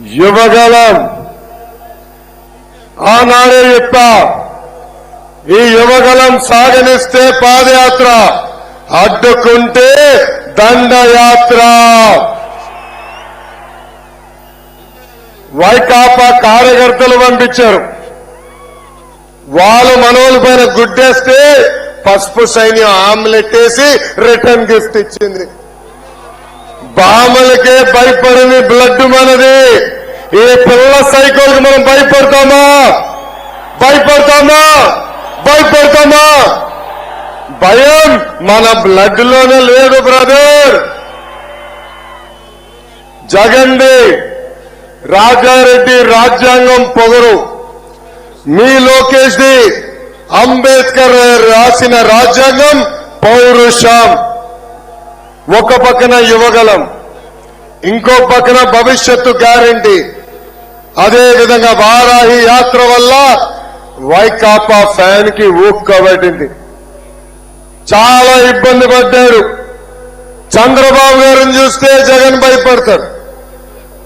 యువగలం ఆనాడే చెప్పా ఈ యువగలం సాగనిస్తే పాదయాత్ర అడ్డుకుంటే దండయాత్ర. వైకాపా కార్యకర్తలు పంపించారు. వాళ్ళు మనోళ్ళ పైన గుడ్డేస్తే పసుపు సైన్యం ఆమ్లెట్ వేసి రిటర్న్ గిఫ్ట్ ఇచ్చింది. బామలకే భయపడని బ్లడ్ మనది. ఈ పిల్ల సైకిల్ మనం భయపడతామా? భయపడతామా? భయపడతామా? భయం మన బ్లడ్లోనే లేదు బ్రదర్ జగన్ది రాజారెడ్డి రాజ్యాంగం పొగరు. మీ లోకేష్ ది అంబేద్కర్ రాసిన రాజ్యాంగం పౌరుషం. ఒక పక్కన యువగలం ఇంకో పక్కన భవిష్యత్తు గ్యారంటీ. అదే విధంగా వారాహి యాత్ర వల్ల వైకాపా ఫ్యాన్కి ఊక్కబట్టింది చాలా ఇబ్బంది పడ్డారు చంద్రబాబు గారిని చూస్తే జగన్ భయపడతారు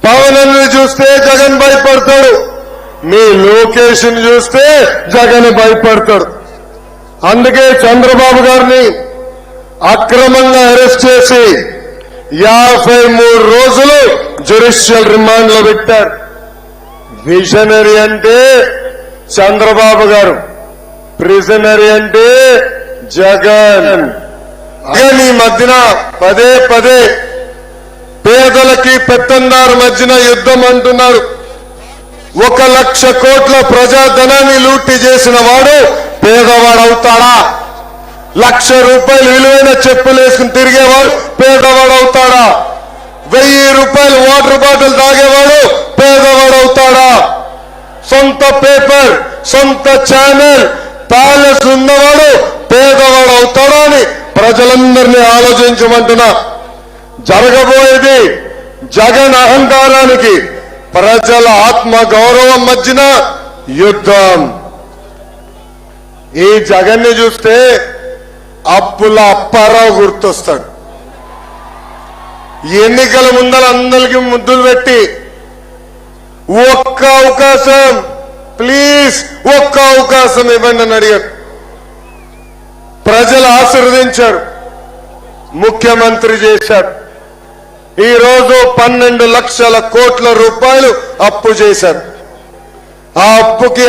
పవన్ చూస్తే జగన్ భయపడతాడు. మీ లోకేష్ చూస్తే జగన్ భయపడతాడు. అందుకే చంద్రబాబు గారిని అక్రమంగా అరెస్ట్ చేసి యాభై మూడు రోజులు జ్యుడిషియల్ రిమాండ్లో పెట్టారు. విజనరీ అంటే చంద్రబాబు గారు. ప్రిజనరీ అంటే జగన్. జగన్ ఈ మధ్యన పదే పదే పేదలకి పెత్తందారు మధ్యన యుద్ధం అంటున్నారు. ఒక లక్ష కోట్ల ప్రజాధనాన్ని లూటి చేసిన వాడు పేదవాడు అవుతాడా లక్ష రూపాయలు విలువైన చెప్పులు వేసుకుని తిరిగేవాడు పేదవాడు అవుతాడా? వెయ్యి రూపాయలు వాటర్ బాటిల్ తాగేవాడు పేదవాడు అవుతాడా? సొంత పేపర్ సొంత ఛానల్ ప్యాలెస్ ఉన్నవాడు పేదవాడు అవుతాడా అని ప్రజలందరినీ ఆలోచించమంటున్నా జరగబోయేది జగన్ అహంకారానికి ప్రజల ఆత్మ గౌరవం మధ్యన యుద్ధం. ఈ జగన్ని చూస్తే అప్పుల అప్పారావు గుర్తొస్తాడు. ఎన్నికల ముందర అందరికి ముద్దులు పెట్టి ఒక్క అవకాశం ప్లీజ్ ఒక్క అవకాశం ఇవ్వండి అని అడిగారు. ప్రజలు ఆశీర్వదించారు. ముఖ్యమంత్రి చేశాడు. ఈ రోజు పన్నెండు లక్షల కోట్ల రూపాయలు అప్పు చేశారు ఆ అప్పుకి